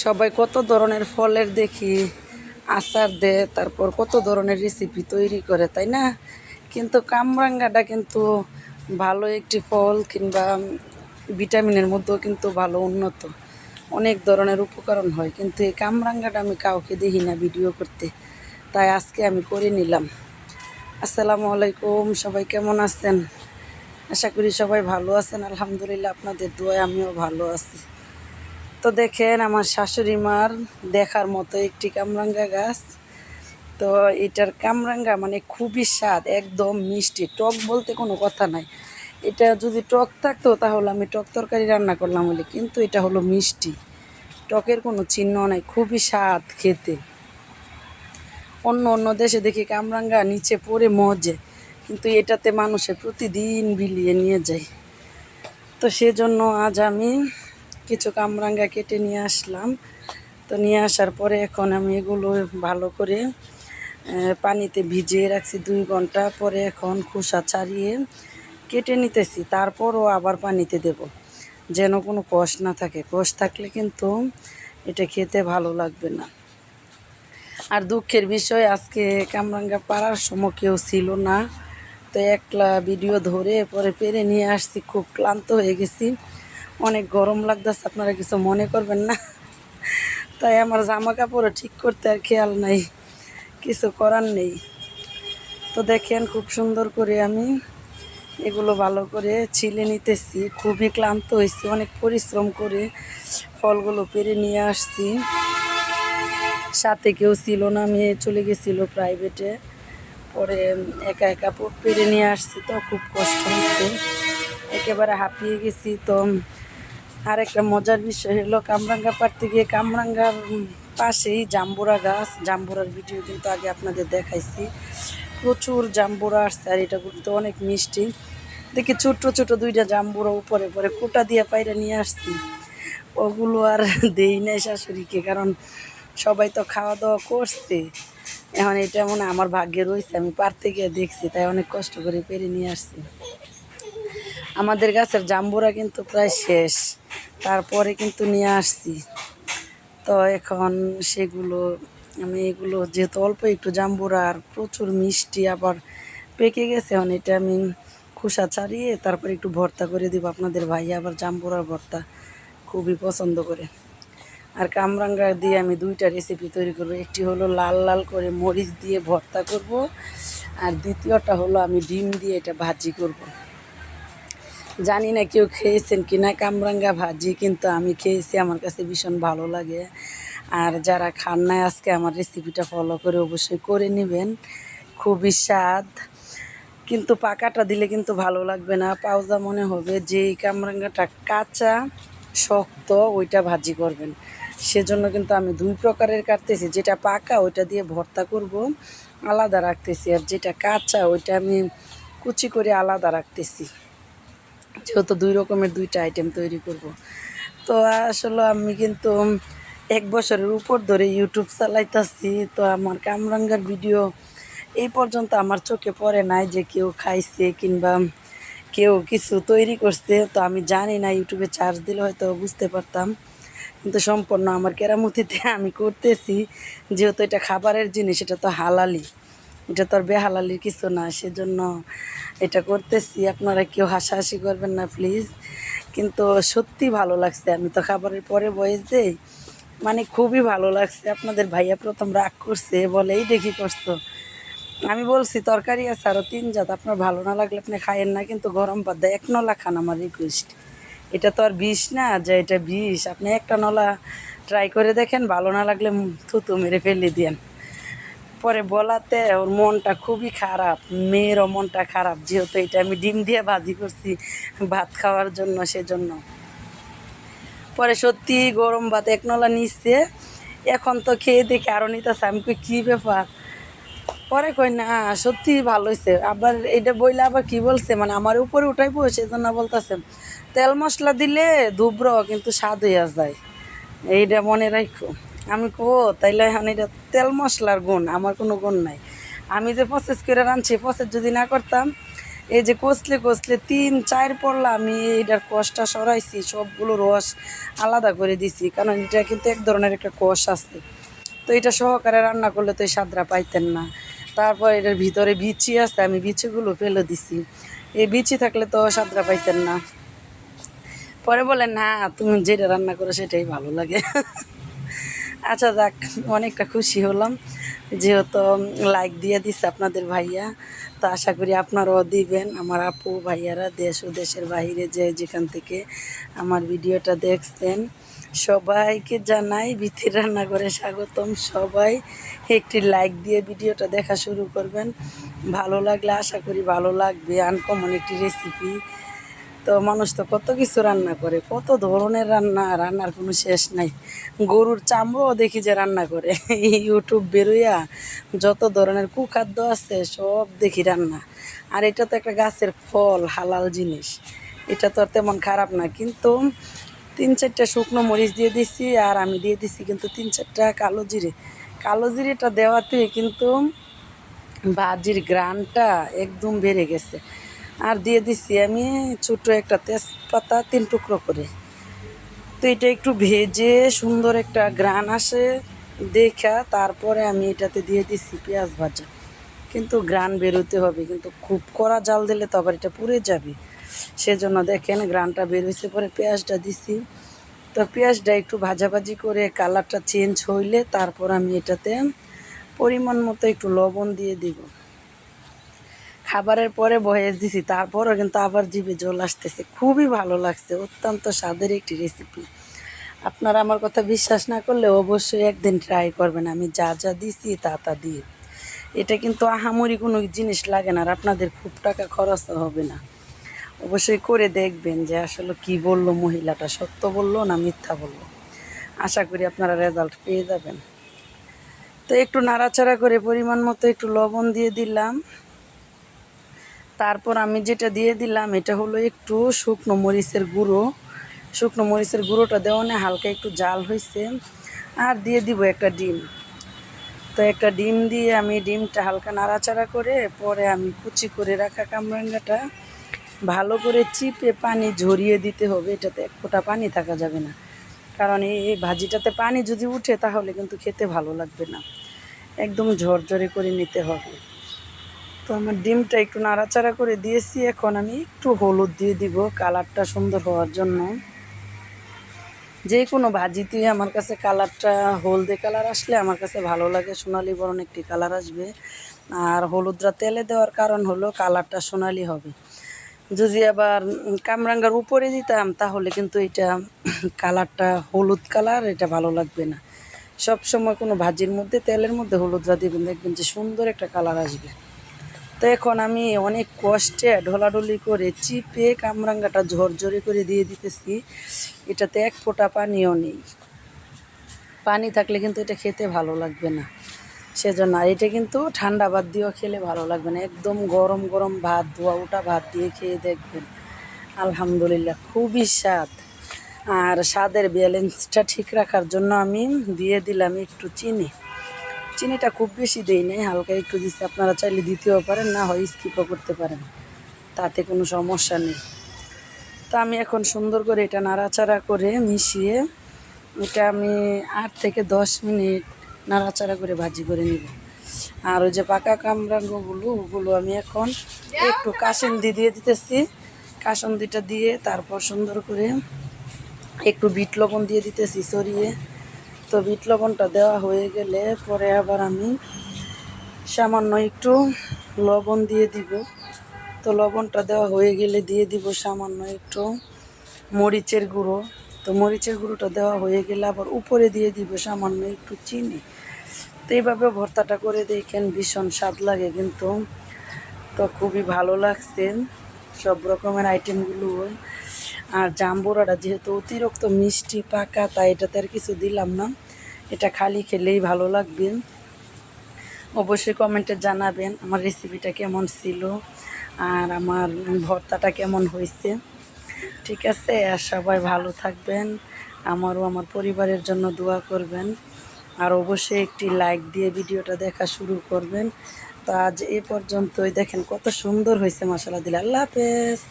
সবাই কত ধরনের ফলের দেখি, আচার দেয়, তারপর কত ধরনের রেসিপি তৈরি করে, তাই না? কিন্তু কামরাঙ্গাটা কিন্তু ভালো একটি ফল কিংবা ভিটামিনের মধ্যেও কিন্তু ভালো উন্নত। অনেক ধরনের উপকরণ হয়, কিন্তু এই কামরাঙ্গাটা আমি কাউকে দেখি না ভিডিও করতে। তাই আজকে আমি করে নিলাম। আসসালামু আলাইকুম, সবাই কেমন আছেন? আশা করি সবাই ভালো আছেন, আলহামদুলিল্লাহ, আপনাদের দোয়ায় আমিও ভালো আছি। তো দেখেন আমার শাশুড়ি মার দেখার মতো একটি কামরাঙ্গা গাছ। তো এটার কামরাঙ্গা মানে খুবই স্বাদ, একদম মিষ্টি। টক বলতে কোনো কথা নাই। এটা যদি টক থাকতো তাহলে আমি টক তরকারি রান্না করলাম বলে, কিন্তু এটা হলো মিষ্টি। টকের কোনো চিহ্ন নাই, খুবই স্বাদ খেতে। অন্য অন্য দেশে দেখি কামরাঙ্গা নিচে পড়ে মজে, কিন্তু এটাতে মানুষে প্রতিদিন বিলিয়ে নিয়ে যায়। তো সেজন্য আজ আমি কিছু কামরাঙ্গা কেটে নিয়ে আসলাম। তো নিয়ে আসার পরে এখন আমি এগুলো ভালো করে পানিতে ভিজিয়ে রাখছি দুই ঘণ্টা। পরে এখন খোসা ছাড়িয়ে কেটে নিতেছি, তারপরও আবার পানিতে দেব। যেন কোনো কষ না থাকে। কষ থাকলে কিন্তু এটা খেতে ভালো লাগবে না। আর দুঃখের বিষয়, আজকে কামরাঙ্গা পাড়ার সময় কেউ ছিল না। তো একলা ভিডিও ধরে পরে পেরে নিয়ে আসছি, খুব ক্লান্ত হয়ে গেছি। অনেক গরম লাগতেছে, আপনারা কিছু মনে করবেন না। তাই আমার জামা কাপড়ও ঠিক করতে আর খেয়াল নাই, কিছু করার নেই। তো দেখেন খুব সুন্দর করে আমি এগুলো ভালো করে ছিলে নিতেছি, খুবই ক্লান্ত হয়েছি, অনেক পরিশ্রম করে ফলগুলো পেরে নিয়ে আসছি। সাথে কেউ ছিল না আমি চলে গেছিল প্রাইভেটে পরে একা একা পেরে নিয়ে আসছি, তো খুব কষ্ট হচ্ছে। একেবারে হাঁপিয়ে গেছি, তো আর একটা মজার বিষয় হলো, কামরাঙ্গা পাড়তে গিয়ে কামরাঙ্গার পাশেই জাম্বুরা গাছ। জাম্বুরার ভিডিও কিন্তু আগে আপনাদের দেখাইছি। প্রচুর জাম্বুরা আসছে আর এটা কিন্তু অনেক মিষ্টি। দেখি ছোট্ট ছোট দুইটা জাম্বুরা উপরে পরে কোটা দিয়ে পাইরা নিয়ে আসছি। ওগুলো আর দেই নাই শাশুড়িকে, কারণ সবাই তো খাওয়া দাওয়া করছে। এখন এটা মনে আমার ভাগ্যে রয়েছে, আমি পারতে গিয়ে দেখছি, তাই অনেক কষ্ট করে পেরে নিয়ে আসছি। আমাদের গাছের জাম্বুরা কিন্তু প্রায় শেষ। তারপরে কিন্তু নিয়ে আসছি। তো এখন সেগুলো, আমি এগুলো যেহেতু অল্প একটু জাম্বুরা আর প্রচুর মিষ্টি আবার পেকে গেছে এখন এটা আমি খোসা ছাড়িয়ে তারপর একটু ভর্তা করে দিব আপনাদের ভাই। আবার জাম্বুরার ভর্তা খুবই পছন্দ করে। আর কামরাঙ্গা দিয়ে আমি দুইটা রেসিপি তৈরি করব। একটি হলো লাল লাল করে মরিচ দিয়ে ভর্তা করব, আর দ্বিতীয়টা হলো আমি ডিম দিয়ে এটা ভাজি করব। জানি না কেউ খেয়েছেন কি না, কামরাঙ্গা ভাজি কিন্তু আমি খেয়েছি, আমার কাছে ভীষণ ভালো লাগে। আর যারা খান নাই, আজকে আমার রেসিপিটা ফলো করে অবশ্যই করে নেবেন, খুবই স্বাদ। কিন্তু পাকাটা দিলে কিন্তু ভালো লাগবে না পাউজা মনে হবে যে এই কামরাঙ্গাটা কাঁচা, শক্ত, ওইটা ভাজি করবেন। সেজন্য কিন্তু আমি দুই প্রকারের কাটতেছি, যেটা পাকা ওইটা দিয়ে ভর্তা করব, আলাদা রাখতেছি, আর যেটা কাঁচা ওইটা আমি কুচি করে আলাদা রাখতেছি। যেহেতু দুই রকমের দুইটা আইটেম তৈরি করব। তো আসলে আমি কিন্তু এক বছরের উপর ধরে ইউটিউব চালাইতাছি। তো আমার কামরাঙ্গার ভিডিও এই পর্যন্ত আমার চোখে পড়ে নাই যে কেউ খাইছে কিংবা কেউ কিছু তৈরি করছে। তো আমি জানি না ইউটিউবে চার্জ দিলে হয়তো বুঝতে পারতাম। কিন্তু সম্পূর্ণ আমার কেরামতিতে আমি করতেছি। যেহেতু এটা খাবারের জিনিস, এটা তো হালালি এটা তো আর বেহালালির কিছু না, সেজন্য এটা করতেছি। আপনারা কেউ হাসাহাসি করবেন না প্লিজ কিন্তু সত্যি ভালো লাগছে। আমি তো খাবারের পরে বয়স দেই মানে খুবই ভালো লাগছে। আপনাদের ভাইয়া প্রথম রাগ করছে, বলে, এই দেখি করছ। আমি বলছি, তরকারি আছে আরও তিন জাত। আপনার ভালো না লাগলে আপনি খায়েন না, কিন্তু গরম ভাত দেয় এক নলা খান আমার রিকোয়েস্ট এটা তো আর বিষ না, যে এটা বিষ। আপনি একটা নলা ট্রাই করে দেখেন, ভালো না লাগলে থুতু মেরে ফেলে দিয়েন। পরে বলাতে ওর মনটা খুবই খারাপ, মেয়েরও মনটা খারাপ, যেহেতু এটা আমি ডিম দিয়ে ভাজি করছি ভাত খাওয়ার জন্য সেজন্য। পরে সত্যি গরম ভাত এক নলা নিচ্ছে, এখন তো খেয়ে দেখে আরও নিতেছে, আমি কই, কী ব্যাপার? পরে কই, না সত্যি ভালো হয়েছে আবার এটা বইলে আবার কি বলছে মানে আমার উপরে উঠাইবো সেজন্য বলতেছে, তেল মশলা দিলে দুব্র কিন্তু স্বাদ হইয়া যায়। এইটা মনে রাখো আমি কো তাইলে এখন এটা তেল মশলার গুণ, আমার কোনো গুণ নাই। আমি যে প্রসেস করে রাঁধছি প্রসেস যদি না করতাম, এই যে কষলে কষলে তিন, চার পড়লা আমি এটার কষটা সরাইছি, সবগুলো রস আলাদা করে দিছি, কারণ এটা কিন্তু এক ধরনের একটা কষ আছে। তো এটা সহকারে রান্না করলে তো এই স্বাদরা পাইতেন না। তারপর এটার ভিতরে বিচি আছে, আমি বিচিগুলো ফেলে দিছি। এই বিচি থাকলে তো স্বাদরা পাইতেন না। পরে বলেন না তুমি যেটা রান্না করো সেটাই ভালো লাগে। আচ্ছা যাক, অনেকটা খুশি হলাম। যেহেতু লাইক দিয়ে দিচ্ছে আপনাদের ভাইয়া, তো আশা করি আপনারাও দিবেন। আমার আপু, ভাইয়ারা দেশ ও দেশের বাইরে যে যেখান থেকে আমার ভিডিওটা দেখছেন, সবাইকে জানাই বিথির রান্না করে স্বাগতম। সবাই একটি লাইক দিয়ে ভিডিওটা দেখা শুরু করবেন। ভালো লাগলে, আশা করি ভালো লাগবে। আনকমন একটি রেসিপি তো মানুষ তো কত কিছু রান্না করে, কত ধরনের রান্না, রান্নার কোনো শেষ নাই। গরুর চামড়াও দেখি যে রান্না করে। ইউটিউব বেরোইয়া যত ধরনের কুখাদ্য আছে সব দেখি রান্না। আর এটা তো একটা গাছের ফল, হালাল জিনিস। এটা তো আর তেমন খারাপ না, কিন্তু তিন চারটা শুকনো মরিচ দিয়ে দিছি আর আমি দিয়ে দিছি কিন্তু তিন চারটা কালো জিরে। কালো জিরেটা দেওয়াতে কিন্তু বাজির গ্রানটা একদম বেড়ে গেছে। আর দিয়ে দিছি আমি ছোটো একটা তেজপাতা তিন টুকরো করে। তো এটা একটু ভেজে সুন্দর একটা গ্রান আসে, দেখা, তারপরে আমি এটাতে দিয়ে দিছি পেঁয়াজ ভাজা। কিন্তু গ্রান বেরোতে হবে, কিন্তু খুব কড়া জাল দিলে তো আবার এটা পুড়ে যাবে। সেজন্য দেখেন গ্রানটা বেরোইছে পরে পেঁয়াজটা দিছি। তো পেঁয়াজটা একটু ভাজাভাজি করে কালারটা চেঞ্জ হইলে তারপর আমি এটাতে পরিমাণ মতো একটু লবণ দিয়ে দিব। খাবারের পরে বয়েস দিছি, তারপরও কিন্তু আবার জিভে জল আসতেছে। খুবই ভালো লাগছে, অত্যন্ত স্বাদের একটি রেসিপি আপনারা আমার কথা বিশ্বাস না করলে অবশ্যই একদিন ট্রাই করবেন, আমি যা যা দিছি তা তা দিয়ে। এটা কিন্তু আহামরি কোনো জিনিস লাগে না আর আপনাদের খুব টাকা খরচ হবে না। অবশ্যই করে দেখবেন যে আসলে কি বলল মহিলাটা, সত্য বলল না মিথ্যা বলল। আশা করি আপনারা রেজাল্ট পেয়ে যাবেন। তো একটু নাড়াচাড়া করে পরিমাণ মতো একটু লবণ দিয়ে দিলাম। তারপর আমি যেটা দিয়ে দিলাম, এটা হলো একটু শুকনো মরিচের গুঁড়ো। শুকনো মরিচের গুঁড়োটা দেওয়ানে হালকা একটু জাল হয়েছে আর দিয়ে দিব একটা ডিম। তো একটা ডিম দিয়ে আমি ডিমটা হালকা নাড়াচাড়া করে, পরে আমি কুচি করে রাখা কামরাঙ্গাটা, ভালো করে চিপে পানি ঝরিয়ে দিতে হবে। এটাতে এক ফোঁটা পানি থাকা যাবে না। কারণ এই এই ভাজিটাতে পানি যদি উঠে, তাহলে কিন্তু খেতে ভালো লাগবে না। একদম ঝরঝরে করে নিতে হবে। তো আমার ডিমটা একটু নাড়াচাড়া করে দিয়েছি। এখন আমি একটু হলুদ দিয়ে দিব, কালারটা সুন্দর হওয়ার জন্য। যে কোনো ভাজিতেই আমার কাছে কালারটা, হলদে কালার আসলে আমার কাছে ভালো লাগে, সোনালি বরণ একটি কালার আসবে। আর হলুদটা তেলে দেওয়ার কারণ হলো কালারটা সোনালি হবে। যদি আবার কামরাঙ্গার উপরে দিতাম, তাহলে কিন্তু এটা কালারটা হলুদ কালার, এটা ভালো লাগবে না। সব সময় কোনো ভাজির মধ্যে, তেলের মধ্যে হলুদরা দিবেন, দেখবেন যে সুন্দর একটা কালার আসবে। তো এখন আমি অনেক কষ্টে ঢোলাঢলি করে চিপে কামরাঙ্গাটা ঝরঝরে করে দিয়ে দিতেছি। এটাতে এক ফোঁটা পানিও নেই। পানি থাকলে কিন্তু এটা খেতে ভালো লাগবে না। সেজন্য আর এটা কিন্তু ঠান্ডা ভাত দিয়েও খেলে ভালো লাগবে না। একদম গরম গরম ভাত, ধোয়া ওটা ভাত দিয়ে খেয়ে দেখবেন। আলহামদুলিল্লাহ, খুবই স্বাদ। আর স্বাদের ব্যালেন্সটা ঠিক রাখার জন্য আমি দিয়ে দিলাম একটু চিনি। চিনিটা খুব বেশি দেই নাই, হালকা একটু দিচ্ছি আপনারা চাইলে দিতেও পারেন, না হয় স্কিপও করতে পারেন। তাতে কোনো সমস্যা নেই। তো আমি এখন সুন্দর করে এটা নাড়াচাড়া করে মিশিয়ে এটা আমি আট থেকে দশ মিনিট নাড়াচাড়া করে ভাজি করে নিব। আর ওই যে পাকা কামরাঙ্গগুলো ওগুলো আমি এখন একটু কাসন্দি দিয়ে দিতেছি। কাসন্দিটা দিয়ে তারপর সুন্দর করে একটু বিট লবণ দিয়ে দিতেছি সরিয়ে তো বিট লবণটা দেওয়া হয়ে গেলে পরে আবার আমি সামান্য একটু লবণ দিয়ে দিব। তো লবণটা দেওয়া হয়ে গেলে দিয়ে দিব সামান্য একটু মরিচের গুঁড়ো। তো মরিচের গুঁড়োটা দেওয়া হয়ে গেলে আবার উপরে দিয়ে দিব সামান্য একটু চিনি। তো এইভাবে ভর্তাটা করে দেখেন ভীষণ স্বাদ লাগে কিন্তু। তো খুবই ভালো লাগছে। সব রকমের আইটেমগুলো আর জাম্বুরাটা যেহেতু অতিরিক্ত মিষ্টি, পাকা, তাই এটাতে আর কিছু দিলাম না। এটা খালি খেলেই ভালো লাগবে। অবশ্যই কমেন্টে জানাবেন আমার রেসিপিটা কেমন ছিল আর আমার ভর্তাটা কেমন হয়েছে। ঠিক আছে, আর সবাই ভালো থাকবেন। আমারও আমার পরিবারের জন্য দোয়া করবেন। আর অবশ্যই একটি লাইক দিয়ে ভিডিওটা দেখা শুরু করবেন। তো আজ এ পর্যন্তই। দেখেন কত সুন্দর হয়েছে মশলা দিলে। আল্লাহ হাফেজ।